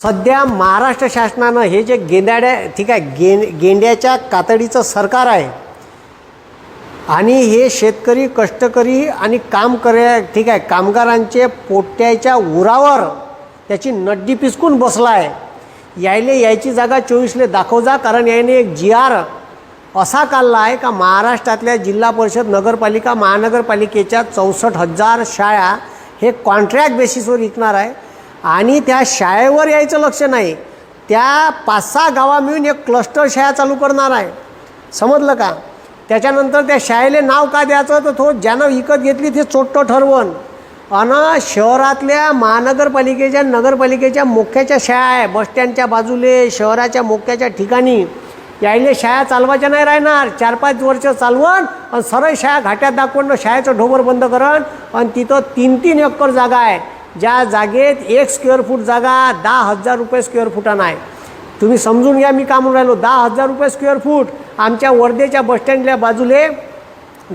सध्या महाराष्ट्र शासनानं हे जे गेंदाड्या ठीक आहे गें गेंड्याच्या कातडीचं सरकार आहे आणि हे शेतकरी कष्टकरी आणि काम कर ठीक आहे कामगारांचे पोट्याच्या उरावर त्याची नड्डी पिसकून बसला आहे. यायले यायची जागा चोवीसले दाखव जा कारण याने एक जी आर असा काढला आहे का महाराष्ट्रातल्या जिल्हा परिषद नगरपालिका महानगरपालिकेच्या चौसष्ट हजार शाळा हे कॉन्ट्रॅक्ट बेसिसवर विकणार आहे. आणि त्या शाळेवर यायचं लक्ष नाही. त्या पाच सहा गावा मिळून एक क्लस्टर शाळा चालू करणार आहे. समजलं का? त्याच्यानंतर त्या शाळेला नाव का द्यायचं? तर तो ज्यानं विकत घेतली ते चोट्ट ठरवण अन शहरातल्या महानगरपालिकेच्या नगरपालिकेच्या मुख्याच्या शाळा आहे. बसस्टँडच्या बाजूले शहराच्या मुख्याच्या ठिकाणी. यायले शाळा चालवायच्या नाही राहणार. चार पाच वर्ष चालवण आणि सरळ शाळा घाट्यात दाखवून शाळेचं ढोबर बंद करण आणि तिथं तीन तीन एकर जागा आहे. ज्या जागेत एक स्क्वेअर फूट जागा दहा हजार रुपये स्क्वेअर फुटानं आहे तुम्ही समजून घ्या मी का म्हणून राहिलो. दहा हजार रुपये स्क्वेअर फूट आमच्या वर्धेच्या बसस्टँडच्या बाजूले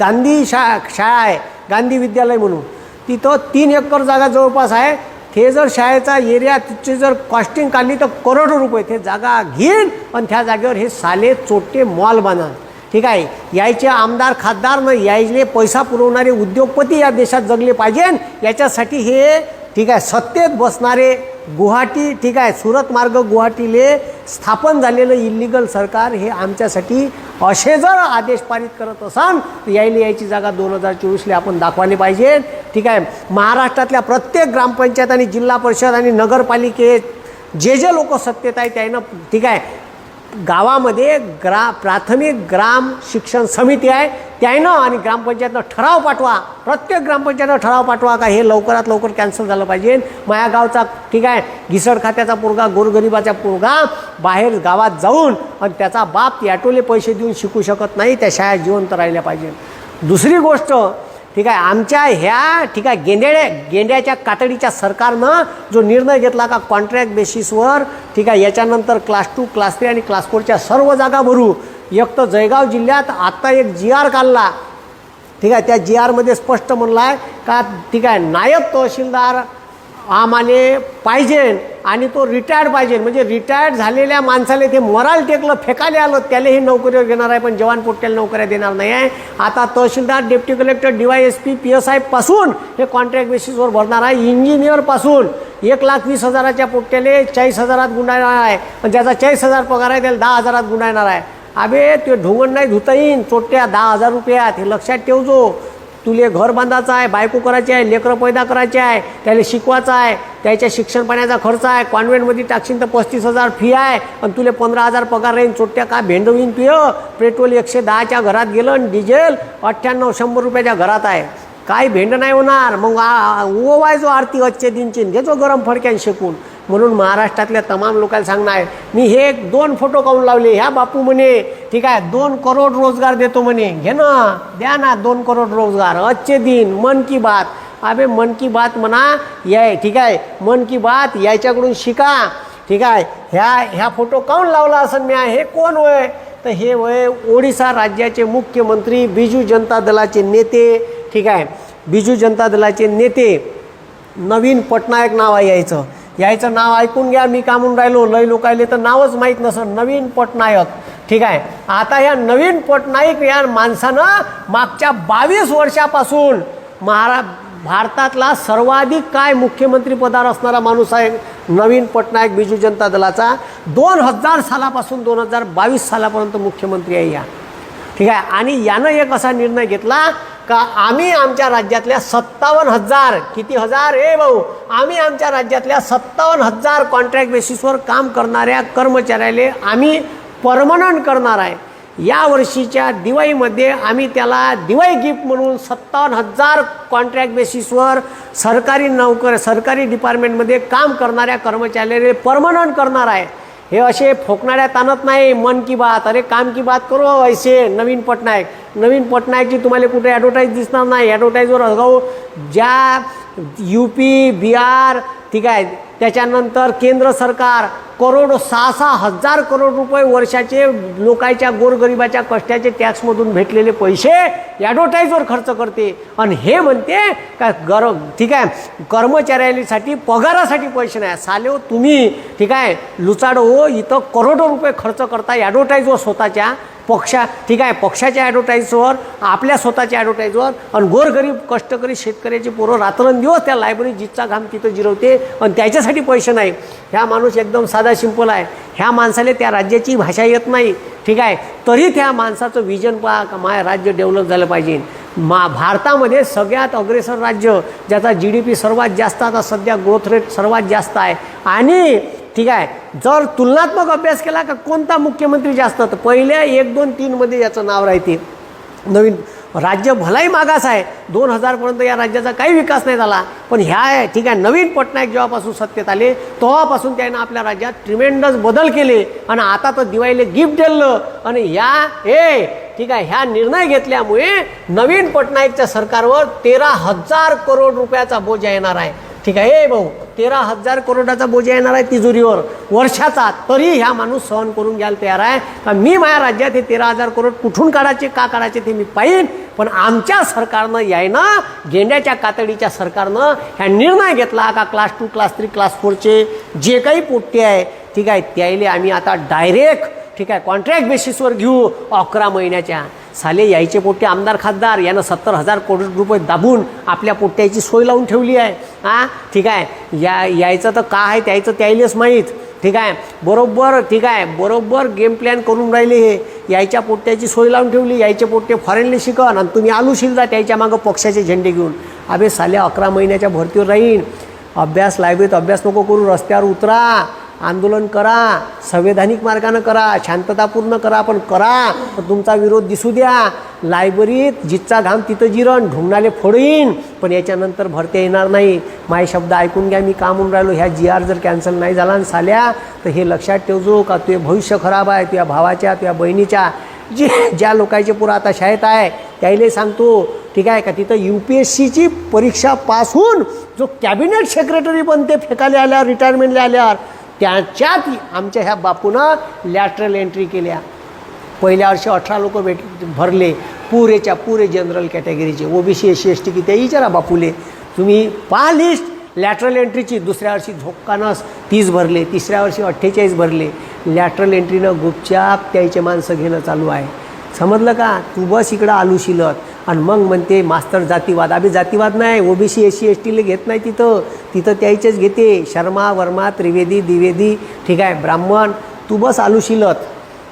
गांधी शा शाळा आहे गांधी विद्यालय म्हणून. तिथं तीन एकर जागा जवळपास आहे. ते जर शाळेचा एरिया तिची जर कॉस्टिंग काढली तर करोडो रुपये ते जागा घेईन आणि त्या जागेवर हे साले चोट्टे मॉल बांधा ठीक आहे? यायचे आमदार खासदार न यायले पैसा पुरवणारे उद्योगपती या देशात जगले पाहिजे याच्यासाठी हे ठीक आहे सत्तेत बसणारे गुवाहाटी ठीक आहे सुरत मार्ग गुवाहाटीले स्थापन झालेलं इल्लिगल सरकार हे आमच्यासाठी असे जर आदेश पारित करत असाल तर यायला यायची जागा दोन हजार चोवीसला आपण दाखवायला पाहिजे. ठीक आहे महाराष्ट्रातल्या प्रत्येक ग्रामपंचायत आणि जिल्हा परिषद आणि नगरपालिकेत जे जे लोक सत्तेत आहे त्यानं ठीक आहे गावामध्ये ग्रा प्राथमिक ग्राम शिक्षण समिती आहे. त्यानं आणि ग्रामपंचायतनं ठराव पाठवा. प्रत्येक ग्रामपंचायतनं ठराव पाठवा का हे लवकरात लवकर कॅन्सल झालं पाहिजे. माया गावचा ठीक आहे घिसड खात्याचा पोरगा गोरगरिबाचा पोरगा बाहेर गावात जाऊन आणि त्याचा बाप ॲटोले पैसे देऊन शिकू शकत नाही. त्या शाळा जिवंत राहिल्या पाहिजे. दुसरी गोष्ट ठीक आहे आमच्या ह्या ठीक आहे गेंड्या गेंड्याच्या कातडीच्या सरकारनं जो निर्णय घेतला का कॉन्ट्रॅक्ट बेसिसवर ठीक आहे याच्यानंतर क्लास टू क्लास थ्री आणि क्लास फोरच्या सर्व जागा भरू. एक तर जळगाव जिल्ह्यात आत्ता एक जी आर काढला. ठीक आहे त्या जी आरमध्ये स्पष्ट म्हणला आहे का ठीक आहे नायब तहसीलदार आम्हाले पाहिजे आणि तो रिटायर्ड पाहिजे. म्हणजे रिटायर्ड झालेल्या माणसाला ते मराल टेकलं फेकाले आलं त्यालाही नोकरीवर घेणार आहे. पण जवान पोट्याला नोकऱ्या देणार नाही आहे. आता तहसीलदार deputy collector D Y S P P S आयपासून हे कॉन्ट्रॅक्ट बेसिसवर भरणार आहे. इंजिनियरपासून एक लाख वीस हजाराच्या पोट्याले चाळीस हजारात गुंडाळणार आहे. पण ज्याचा चाळीस हजार पगार आहे त्याला दहा हजारात गुंडाळणार आहे. अबे ते ढोंगण नाही धुता येईन. चोट्या दहा हजार रुपयात. हे लक्षात ठेवजो. तुले घर बांधायचं आहे बायको करायची आहे लेकरं पैदा करायचे आहे त्याला शिकवायचं आहे त्याच्या शिक्षण पाण्याचा खर्च आहे कॉन्व्हेंटमध्ये टाकशील तर पस्तीस हजार फी आहे आणि तुले पंधरा हजार पगार राहीन चोट्या का भेंडवीन तुय? पेट्रोल एकशे दहाच्या घरात गेलं आणि डिझेल अठ्ठ्याण्णव शंभर रुपयाच्या घरात आहे. काय भेंड नाही होणार. मग ओवायचो आरती अच्छे दिनचीन घेतो गरम फडक्यान शिकून. म्हणून महाराष्ट्रातल्या तमाम लोकांना सांगणार आहे मी हे एक दोन फोटो काढून लावले. ह्या बापू म्हणे ठीक आहे दोन करोड रोजगार देतो म्हणे. घे ना द्या ना दोन करोड रोजगार. अच्छे दिन मन की बात. अबे मन की बात म्हणा याय ठीक आहे मन की बात याच्याकडून शिका. ठीक आहे ह्या ह्या फोटो काऊन लावला असं मी? हे कोण वय? तर हे वय ओडिसा राज्याचे मुख्यमंत्री बिजू जनता दलाचे नेते ठीक आहे. बिजू जनता दलाचे नेते नवीन पटनायक नाव आहे यायचं. यायचं नाव ऐकून घ्या मी का म्हणून राहिलो लय लोकायले तर नावच माहीत नसं नवीन पटनायक. ठीक आहे. आता ह्या नवीन पटनायक या माणसानं मागच्या बावीस वर्षापासून महारा भारतातला सर्वाधिक काय मुख्यमंत्री पदावर असणारा माणूस आहे नवीन पटनायक बिजू जनता दलाचा? दोन हजार सालापासून दोन हजार बावीस सालापर्यंत मुख्यमंत्री आहे या. ठीक आहे. आणि यानं एक असा निर्णय घेतला का आम्ही आमच्या राज्यातल्या सत्तावन्न हजार किती हजार? ए भाऊ आम्ही आमच्या राज्यातल्या सत्तावन्न हजार कॉन्ट्रॅक्ट बेसिसवर काम करणाऱ्या कर्मचाऱ्याले आम्ही परमनंट करणार आहे. या वर्षीच्या दिवाळीमध्ये आम्ही त्याला दिवाळी गिफ्ट म्हणून सत्तावन्न हजार कॉन्ट्रॅक्ट बेसिसवर सरकारी नोकर सरकारी डिपार्टमेंटमध्ये काम करणाऱ्या कर्मचाऱ्याला परमनंट करणार आहे. हे असे फोकणाऱ्या ताणत नाही मन की बात. अरे काम की बात करो ऐसे नवीन पटनायक. नवीन पटनायकची तुम्हाला कुठे ॲडव्हर्टाईज दिसणार नाही. ॲडव्हर्टाईजवर अगाऊ ज्या यू पी बिहार ठीक आहे त्याच्यानंतर केंद्र सरकार करोड सहा सहा हजार करोड रुपये वर्षाचे लोकांच्या गोरगरिबाच्या कष्टाचे टॅक्समधून भेटलेले पैसे ॲडव्हर्टाईजवर खर्च करते. आणि हे म्हणते का गर ठीक आहे कर्मचाऱ्यांसाठी पगारासाठी पैसे नाही. साले हो तुम्ही ठीक आहे लुचाडो हो इथं करोडो रुपये खर्च करता ॲडव्हर्टाईजवर स्वतःच्या. पक्षा ठीक आहे पक्षाच्या ॲडव्हर्टाईजवर आपल्या स्वतःच्या ॲडव्हर्टाईजवर आणि गोरगरीब कष्टकरी शेतकऱ्याची पोरं रात्रंदिवस त्या लायब्ररी जितचा घाम तिथं जिरवते आणि त्याच्यासाठी पैसे नाही. ह्या माणूस एकदम साधा सिंपल आहे. ह्या माणसाला त्या राज्याची भाषा येत नाही ठीक आहे. तरी त्या माणसाचं विजन पहा का माय राज्य डेव्हलप झालं पाहिजे. मा भारतामध्ये सगळ्यात अग्रेसर राज्य ज्याचा जी डी पी सर्वात जास्त आता सध्या ग्रोथ रेट सर्वात जास्त आहे. आणि ठीक आहे. जर तुलनात्मक अभ्यास केला का कोणता मुख्यमंत्री जास्त? तर पहिल्या एक दोन तीनमध्ये याचं नाव राहते नवीन राज्य भलाही मागास आहे. दोन हजारपर्यंत या राज्याचा काही विकास नाही झाला. पण ह्या आहे ठीक आहे नवीन पटनायक जेव्हापासून सत्तेत आले तेव्हापासून त्यानं आपल्या राज्यात ट्रिमेंडस बदल केले. आणि आता तर दिवाळीला गिफ्ट दिलं. आणि ह्या ए ठीक आहे ह्या निर्णय घेतल्यामुळे नवीन पटनायकच्या सरकारवर तेरा हजार करोड रुपयाचा बोजा येणार आहे. ठीक आहे. ए भाऊ तेरा हजार करोडाचा बोजा येणार आहे तिजोरीवर. वर्षाचा तरी ह्या माणूस सहन करून घ्यायला तयार आहे. का मी माझ्या राज्यात हे तेरा हजार करोड कुठून काढायचे का काढायचे ते मी पाहिन. पण आमच्या सरकारनं यायनं गेंड्याच्या कातडीच्या सरकारनं ह्या निर्णय घेतला का class two class three class फोरचे जे काही पोट्टे आहे ठीक आहे त्याले आम्ही आता डायरेक्ट ठीक आहे कॉन्ट्रॅक्ट बेसिसवर घेऊ अकरा महिन्याच्या. साले यायचे पोट्टे आमदार खासदार यानं सत्तर हजार कोटी रुपये दाबून आपल्या पोट्ट्याची सोय लावून ठेवली आहे. हां ठीक आहे. या यायचं तर का आहे त्यायचं त्याईलेच माहीत. ठीक आहे. बरोबर ठीक आहे. बरोबर गेम प्लॅन करून राहिले हे. यायच्या पोट्ट्याची सोय लावून ठेवली. यायचे पोट्टे फॉरेनले शिकन आणि तुम्ही आलूशील जा त्याच्या मागं पक्षाचे झेंडे घेऊन. अबे साल्या अकरा महिन्याच्या भरतीवर राहीन. अभ्यास लायब्ररीत अभ्यास नको करू रस्त्यावर उतरा. आंदोलन करा संवैधानिक मार्गानं करा शांततापूर्ण करा पण करा पण तुमचा विरोध दिसू द्या. लायब्ररीत जितचा घाम तिथं जिरण ढुंगणाले फोडीन पण याच्यानंतर भरत्या येणार नाही. माझे शब्द ऐकून घ्या मी का म्हणून राहिलो. ह्या जी आर जर कॅन्सल नाही झाला आणि साल्या तर हे लक्षात ठेवजो का तुझे भविष्य खराब आहे तुझ्या भावाच्या तुझ्या बहिणीच्या. जे ज्या लोकांचे पुरं आता शाळेत आहे त्याईले सांगतो ठीक आहे का तिथं यू पी एस सीची परीक्षा पास होऊन जो कॅबिनेट सेक्रेटरी बनते फेकाले आल्यावर रिटायरमेंटला आल्यावर त्याच्यात आमच्या ह्या बापूनं लॅटरल एंट्री केल्या. पहिल्या वर्षी अठरा लोक भेट भरले पुरेच्या पुरे general कॅटेगरीचे OBC S C S T की ते विचारा बापूले. तुम्ही पहा लिस्ट लॅटरल एंट्रीची दुसऱ्या वर्षी झोक्कानंच तीस भरले. तिसऱ्या वर्षी अठ्ठेचाळीस भरले. लॅटरल एंट्रीनं गुपचाप त्याचे माणसं घेणं चालू आहे. समजलं का? तू बस इकडं आलू शिलत. आणि मग म्हणते मास्तर जातीवाद. अभि जातीवाद नाही. ओबीसी एस सी एस टीला घेत नाही तिथं. तिथं त्याचेच घेते. शर्मा वर्मा त्रिवेदी द्विवेदी. ठीक आहे ब्राह्मण. तू बस आलू शिलत.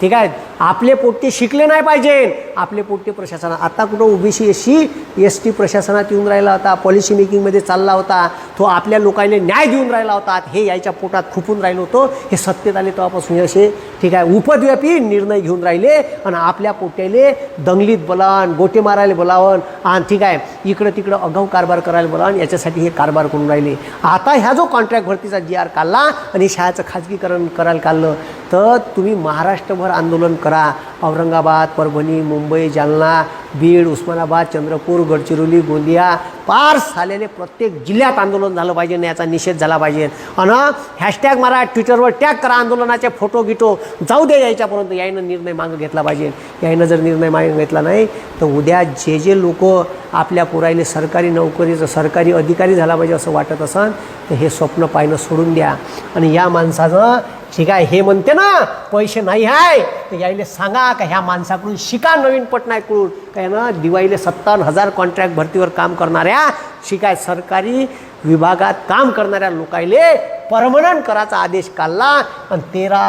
ठीक आहे आपले पोट्टे शिकले नाही पाहिजे आपले पोटे प्रशासन. आता कुठं OBC S C S T प्रशासनात येऊन राहिला होता पॉलिसी मेकिंगमध्ये चालला होता तो आपल्या लोकांना न्याय देऊन राहिला होता हे याच्या पोटात खुपून राहिलो होतो हे सत्तेत आले तेव्हापासून असे ठीक आहे उपद्व्यापी निर्णय घेऊन राहिले आणि आपल्या पोट्याले दंगलीत बोलावण गोटे मारायला बोलावण आणि ठीक आहे इकडं तिकडं अगाऊ कारभार करायला बोलावण याच्यासाठी हे कारभार करून राहिले. आता ह्या जो कॉन्ट्रॅक्ट भरतीचा जी आर काढला आणि शाळेचं खाजगीकरण करायला काढलं तर तुम्ही महाराष्ट्रभर आंदोलन करा औरंगाबाद परभणी मुंबई मुंबई जालना बीड उस्मानाबाद चंद्रपूर गडचिरोली गोंदिया पार झालेले प्रत्येक जिल्ह्यात आंदोलन झालं पाहिजे आणि याचा निषेध झाला पाहिजे. आणि हॅशटॅग मारा ट्विटरवर टॅग करा आंदोलनाचे फोटो गिटो. जाऊ दे यायच्यापर्यंत यायनं निर्णय मागं घेतला पाहिजे. यायनं जर निर्णय मागं घेतला नाही तर उद्या जे जे लोक आपल्या पुरायले सरकारी नोकरीचं सरकारी अधिकारी झाला पाहिजे असं वाटत असन तर हे स्वप्न पाहिलं सोडून द्या. आणि या माणसाचं ठीक आहे हे म्हणते ना पैसे नाही आहे तर यायले सांगा का ह्या माणसाकडून शिका नवीन पटनायकडून काय ना दिवाळीले सत्तावन्न हजार कॉन्ट्रॅक्ट भरतीवर काम करणाऱ्या शिकाय सरकारी विभागात काम करणाऱ्या लोकायले परमनंट करायचा आदेश काढला आणि तेरा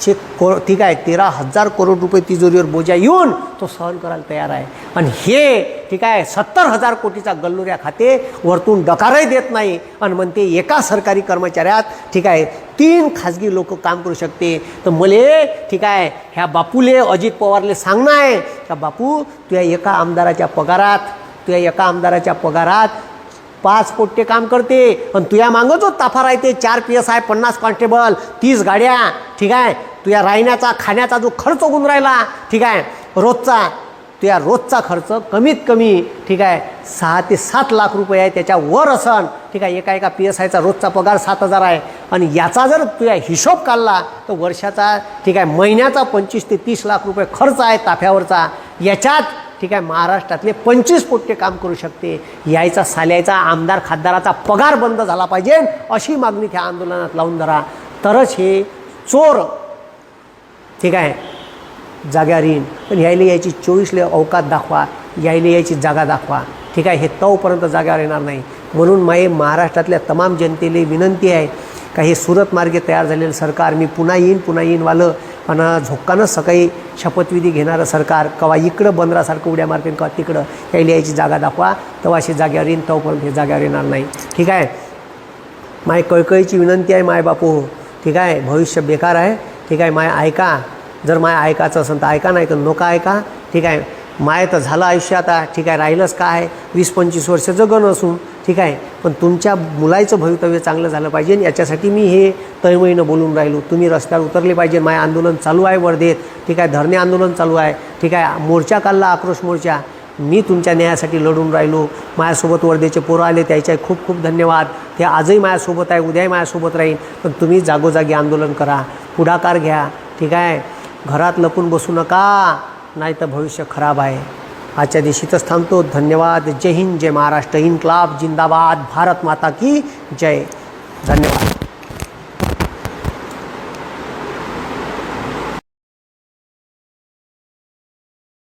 चे को ठीक आहे तेरा हजार करोड रुपये तिजोरीवर बोजा येऊन तो सहन करायला तयार आहे. आणि हे ठीक आहे सत्तर हजार कोटीचा गल्लुऱ्या खाते वरतून डकारही देत नाही. आणि म्हणते एका सरकारी कर्मचाऱ्यात ठीक आहे तीन खाजगी लोक काम करू शकते. तर मले ठीक आहे ह्या बापूले अजित पवारले सांगणं आहे का बापू तुझ्या एका आमदाराच्या पगारात तुझ्या एका आमदाराच्या पगारात पाच पोट्टे काम करते. आणि तुझ्या मागं जो ताफा राहते चार पी एस आय पन्नास कॉन्स्टेबल तीस गाड्या ठीक आहे तुझ्या राहण्याचा खाण्याचा जो खर्च होऊन राहिला ठीक आहे रोजचा त्या रोजचा खर्च कमीत कमी ठीक आहे सहा ते सात लाख रुपये आहे त्याच्यावर असन ठीक आहे एका एका पी एस आयचा रोजचा पगार सात हजार आहे. आणि याचा जर तुझ्या हिशोब काढला तर वर्षाचा ठीक आहे महिन्याचा पंचवीस ते तीस लाख रुपये खर्च आहे ताफ्यावरचा. याच्यात ठीक आहे महाराष्ट्रातले पंचवीस पोट्टे काम करू शकते. यायचा साल्याचा आमदार खासदाराचा पगार बंद झाला पाहिजे अशी मागणी त्या आंदोलनात लावून धरा. तरच हे चोर ठीक आहे? जाग्यावर येईन पण यायला यायची चोवीसले अवकात दाखवा. यायला यायची जागा दाखवा. ठीक आहे? हे तोपर्यंत जाग्यावर येणार नाही. म्हणून माये महाराष्ट्रातल्या तमाम जनतेला विनंती आहे का हे सुरत मार्गे तयार झालेलं सरकार मी पुन्हा येईन पुन्हा येईन वालं. पण झोक्कानं सकाळी शपथविधी घेणारं सरकार कवा इकडं बंदरासारखं उड्या मारते कवा तिकडं यायला यायची जागा दाखवा. तेव्हा अशी जाग्यावर येईन तोपर्यंत हे जाग्यावर येणार नाही. ठीक आहे? माय कळकळीची विनंती आहे माय बापू. ठीक आहे? भविष्य बेकार आहे. ठीक आहे माय ऐका. जर माय ऐकायचं असेल तर ऐका नाही तर नका ऐका. ठीक आहे माय तर झालं आयुष्य आता. ठीक आहे राहिलंच काय? वीस पंचवीस वर्ष जगण असून. ठीक आहे पण तुमच्या मुलाचं भवितव्य चांगलं झालं पाहिजे आणि याच्यासाठी मी हे तळमळीनं बोलून राहिलो. तुम्ही रस्त्यावर उतरले पाहिजे. माय आंदोलन चालू आहे वर्धेत. ठीक आहे धरणे आंदोलन चालू आहे. ठीक आहे मोर्चा काढला आक्रोश मोर्चा. मी तुमच्या न्यायासाठी लढून राहिलो. माझ्यासोबत वर्धेचे पोरं आले त्याचे खूप खूप धन्यवाद. ते आजही माझ्यासोबत आहे उद्याही माझ्यासोबत राहील. पण तुम्ही जागोजागी आंदोलन करा पुढाकार घ्या. ठीक आहे? घरात लपून बसू नका नाही तर भविष्य खराब आहे. आजच्या दिवशीतच थांबतो. धन्यवाद. जय हिंद जय महाराष्ट्र. इन्क्लाब जिंदाबाद. भारत माता की जय. धन्यवाद.